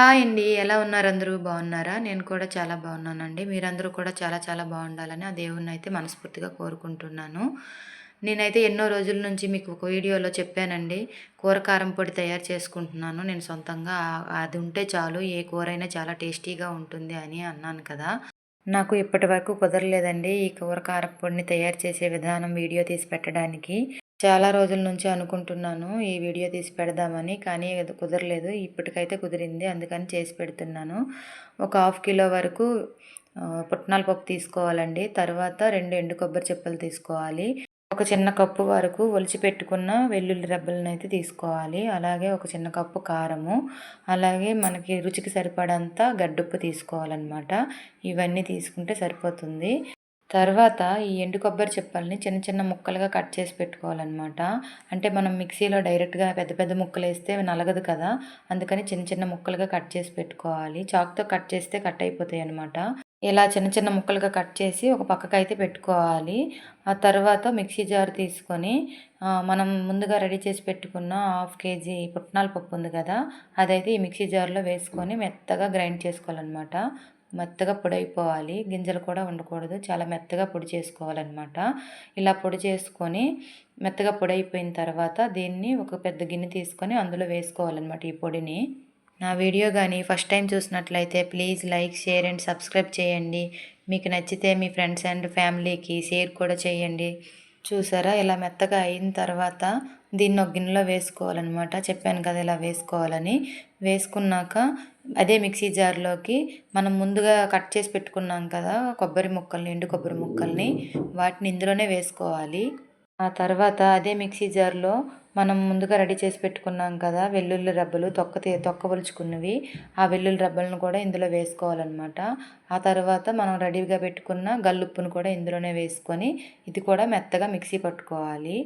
Hi అండి. ఎలా ఉన్నారు అందరూ? బాగున్నారా? నేను కూడా చాలా బాగున్నానండి. మీరందరూ కూడా చాలా చాలా బాగుండాలని ఆ దేవుడినైతే మనస్ఫూర్తిగా కోరుకుంటున్నాను. నేనైతే ఎన్నో రోజుల నుంచి మీకు ఒక వీడియోలో చెప్పానండి. కూర కారం పొడి తయారు చేసుకుంటున్నాను నేను సొంతంగా. అది ఉంటే చాలు ఏ కూరైనా చాలా టేస్టీగా ఉంటుంది అని అన్నాను కదా! నాకు ఇప్పటి వరకు కుదరలేదండి ఈ కూర కారపొడిని తయారు చేసే విధానం వీడియో తీసి పెట్టడానికి. చాలా రోజుల నుంచి అనుకుంటున్నాను ఈ వీడియో తీసి పెడదామని కానీ అది కుదరలేదు. ఇప్పటికైతే కుదిరింది అందుకని చేసి పెడుతున్నాను. ఒక హాఫ్ కిలో వరకు పుట్నాల పప్పు తీసుకోవాలండి. తర్వాత రెండు ఎండు కొబ్బరి చెప్పలు తీసుకోవాలి. ఒక చిన్న కప్పు వరకు ఒలిచి పెట్టుకున్న వెల్లుల్లి రబ్బలను అయితే తీసుకోవాలి. అలాగే ఒక చిన్న కప్పు కారము అలాగే మనకి రుచికి సరిపడంత గడ్డుప్పు తీసుకోవాలన్నమాట. ఇవన్నీ తీసుకుంటే సరిపోతుంది. తర్వాత ఈ ఎండు కొబ్బరి చిప్పల్ని చిన్న చిన్న ముక్కలుగా కట్ చేసి పెట్టుకోవాలన్నమాట. అంటే మనం మిక్సీలో డైరెక్ట్గా పెద్ద పెద్ద ముక్కలు వేస్తే నలగదు కదా. అందుకని చిన్న చిన్న ముక్కలుగా కట్ చేసి పెట్టుకోవాలి. చాక్తో కట్ చేస్తే కట్ అయిపోతాయి అనమాట ఇలా చిన్న చిన్న ముక్కలుగా కట్ చేసి ఒక పక్కకు అయితే పెట్టుకోవాలి. ఆ తర్వాత మిక్సీ జార్ తీసుకొని మనం ముందుగా రెడీ చేసి పెట్టుకున్న హాఫ్ కేజీ పుట్నాల పప్పు ఉంది కదా అదైతే ఈ మిక్సీ జార్లో వేసుకొని మెత్తగా గ్రైండ్ చేసుకోవాలన్నమాట. మెత్తగా పొడి అయిపోవాలి గింజలు కూడా ఉండకూడదు. చాలా మెత్తగా పొడి చేసుకోవాలన్నమాట. ఇలా పొడి చేసుకొని మెత్తగా పొడి అయిపోయిన తర్వాత దీన్ని ఒక పెద్ద గిన్నె తీసుకొని అందులో వేసుకోవాలన్నమాట ఈ పొడిని. నా వీడియో కానీ ఫస్ట్ టైం చూసినట్లయితే please like share and subscribe చేయండి. మీకు నచ్చితే మీ ఫ్రెండ్స్ అండ్ ఫ్యామిలీకి షేర్ కూడా చేయండి. చూసారా? ఇలా మెత్తగా అయిన తర్వాత దీన్ని ఒక గిన్నెలో వేసుకోవాలన్నమాట. చెప్పాను కదా ఇలా వేసుకోవాలని. వేసుకున్నాక అదే మిక్సీ జార్లోకి మనం ముందుగా కట్ చేసి పెట్టుకున్నాం కదా కొబ్బరి ముక్కల్ని ఎండు కొబ్బరి ముక్కల్ని వాటిని ఇందులోనే వేసుకోవాలి. ఆ తర్వాత అదే మిక్సీ జార్లో మనం ముందుగా రెడీ చేసి పెట్టుకున్నాం కదా వెల్లుల్లి రబ్బలు తొక్క తొక్కవలుచుకున్నవి ఆ వెల్లుల్లి రబ్బలను కూడా ఇందులో వేసుకోవాలన్నమాట. ఆ తర్వాత మనం రెడీగా పెట్టుకున్న గల్లుప్పును కూడా ఇందులోనే వేసుకొని ఇది కూడా మెత్తగా మిక్సీ పట్టుకోవాలి.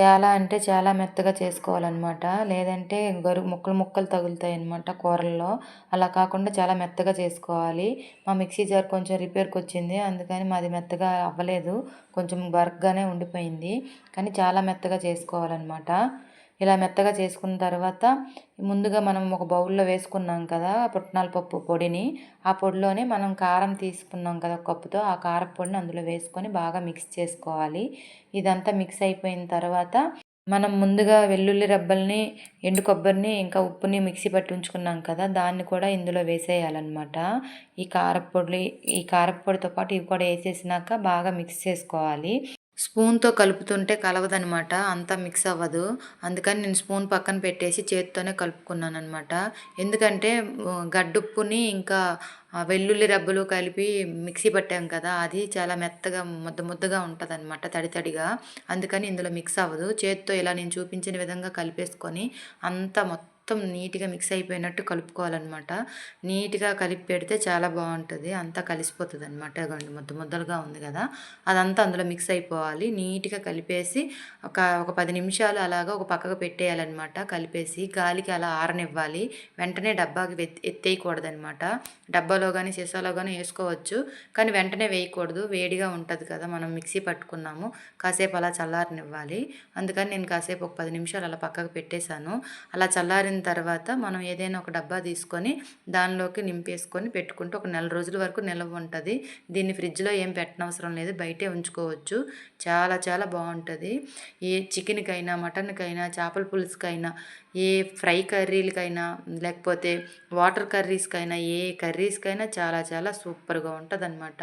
చాలా అంటే చాలా మెత్తగా చేసుకోవాలన్నమాట. లేదంటే గరు ముక్కలు ముక్కలు తగులుతాయి అన్నమాట కూరల్లో. అలా కాకుండా చాలా మెత్తగా చేసుకోవాలి. మా మిక్సీ జార్ కొంచెం రిపేర్కి వచ్చింది. అందుకని మాది మెత్తగా అవ్వలేదు. కొంచెం బరక్గానే ఉండిపోయింది. కానీ చాలా మెత్తగా చేసుకోవాలన్నమాట. ఇలా మెత్తగా చేసుకున్న తర్వాత ముందుగా మనం ఒక బౌల్లో వేసుకున్నాం కదా పుట్నాల పప్పు పొడిని ఆ పొడిలోనే మనం కారం తీసుకున్నాం కదా కప్పుతో ఆ కారపొడిని అందులో వేసుకొని బాగా మిక్స్ చేసుకోవాలి. ఇదంతా మిక్స్ అయిపోయిన తర్వాత మనం ముందుగా వెల్లుల్లి రబ్బల్ని ఎండు కొబ్బరిని ఇంకా ఉప్పుని మిక్సీ పట్టి ఉంచుకున్నాం కదా దాన్ని కూడా ఇందులో వేసేయాలన్నమాట. ఈ కారపొడి ఈ కారపొడితో పాటు ఇవి కూడా వేసేసినాక బాగా మిక్స్ చేసుకోవాలి. స్పూన్తో కలుపుతుంటే కలవదనమాట అంతా మిక్స్ అవ్వదు. అందుకని నేను స్పూన్ పక్కన పెట్టేసి చేతితోనే కలుపుకున్నాను అనమాట ఎందుకంటే గడ్డుప్పుని ఇంకా వెల్లుల్లి రబ్బలు కలిపి మిక్సీ పట్టాం కదా అది చాలా మెత్తగా ముద్ద ముద్దగా ఉంటుంది అనమాట తడి తడిగా. అందుకని ఇందులో మిక్స్ అవ్వదు. చేతితో ఇలా నేను చూపించిన విధంగా కలిపేసుకొని అంతా మొత్తం మొత్తం నీట్గా మిక్స్ అయిపోయినట్టు కలుపుకోవాలన్నమాట. నీట్గా కలిపి పెడితే చాలా బాగుంటుంది. అంతా కలిసిపోతుంది అనమాట ముద్ద ముద్దలుగా ఉంది కదా. అదంతా అందులో మిక్స్ అయిపోవాలి. నీట్గా కలిపేసి ఒక ఒక పది నిమిషాలు అలాగా ఒక పక్కకు పెట్టేయాలన్నమాట. కలిపేసి గాలికి అలా ఆరనివ్వాలి. వెంటనే డబ్బాకి ఎత్తేయకూడదనమాట డబ్బాలో కానీ సీసాలో కానీ వేసుకోవచ్చు. కానీ వెంటనే వేయకూడదు. వేడిగా ఉంటుంది కదా. మనం మిక్సీ పట్టుకున్నాము. కాసేపు అలా చల్లారనివ్వాలి. అందుకని నేను కాసేపు ఒక పది నిమిషాలు అలా పక్కకు పెట్టేశాను. అలా చల్లారిన తర్వాత మనం ఏదైనా ఒక డబ్బా తీసుకొని దానిలోకి నింపేసుకొని పెట్టుకుంటే ఒక నెల రోజుల వరకు నిల్వ ఉంటుంది. దీన్ని ఫ్రిడ్జ్లో ఏం పెట్టనవసరం లేదు. బయటే ఉంచుకోవచ్చు. చాలా చాలా బాగుంటుంది. ఏ చికెన్కైనా మటన్కైనా చేపల పులుసుకైనా ఏ ఫ్రై కర్రీలకైనా లేకపోతే వాటర్ కర్రీస్కైనా ఏ కర్రీస్కైనా చాలా చాలా సూపర్గా ఉంటుంది అనమాట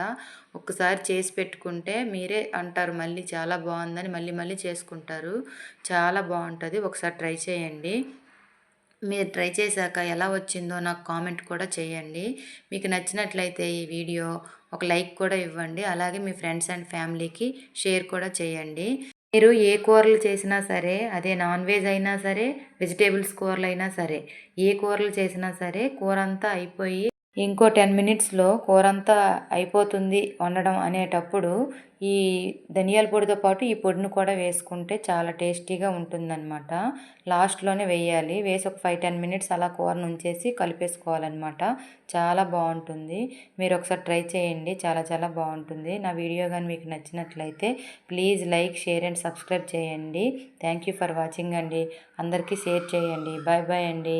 ఒక్కసారి చేసి పెట్టుకుంటే మీరే అంటారు మళ్ళీ చాలా బాగుందని మళ్ళీ మళ్ళీ చేసుకుంటారు. చాలా బాగుంటుంది. ఒకసారి ట్రై చేయండి. మీరు ట్రై చేశాక ఎలా వచ్చిందో నాకు కామెంట్ కూడా చేయండి. మీకు నచ్చినట్లయితే ఈ వీడియో ఒక లైక్ కూడా ఇవ్వండి. అలాగే మీ ఫ్రెండ్స్ అండ్ ఫ్యామిలీకి షేర్ కూడా చేయండి. మీరు ఏ కూరలు చేసినా సరే అదే నాన్ వెజ్ అయినా సరే వెజిటేబుల్స్ కూరలు అయినా సరే ఏ కూరలు చేసినా సరే కూర అంతా అయిపోయి ఇంకో టెన్ మినిట్స్లో కూర అంతా అయిపోతుంది వండడం అనేటప్పుడు ఈ ధనియాల పొడితో పాటు ఈ పొడిని కూడా వేసుకుంటే చాలా టేస్టీగా ఉంటుందన్నమాట. లాస్ట్లోనే వేయాలి. వేసి ఒక ఫైవ్ టెన్ మినిట్స్ అలా కూరను ఉంచేసి కలిపేసుకోవాలన్నమాట. చాలా బాగుంటుంది. మీరు ఒకసారి ట్రై చేయండి. చాలా చాలా బాగుంటుంది. నా వీడియో కానీ మీకు నచ్చినట్లయితే please like share and subscribe చేయండి. థ్యాంక్ యూ ఫర్ వాచింగ్ అండి. అందరికీ షేర్ చేయండి. బాయ్ బాయ్ అండి.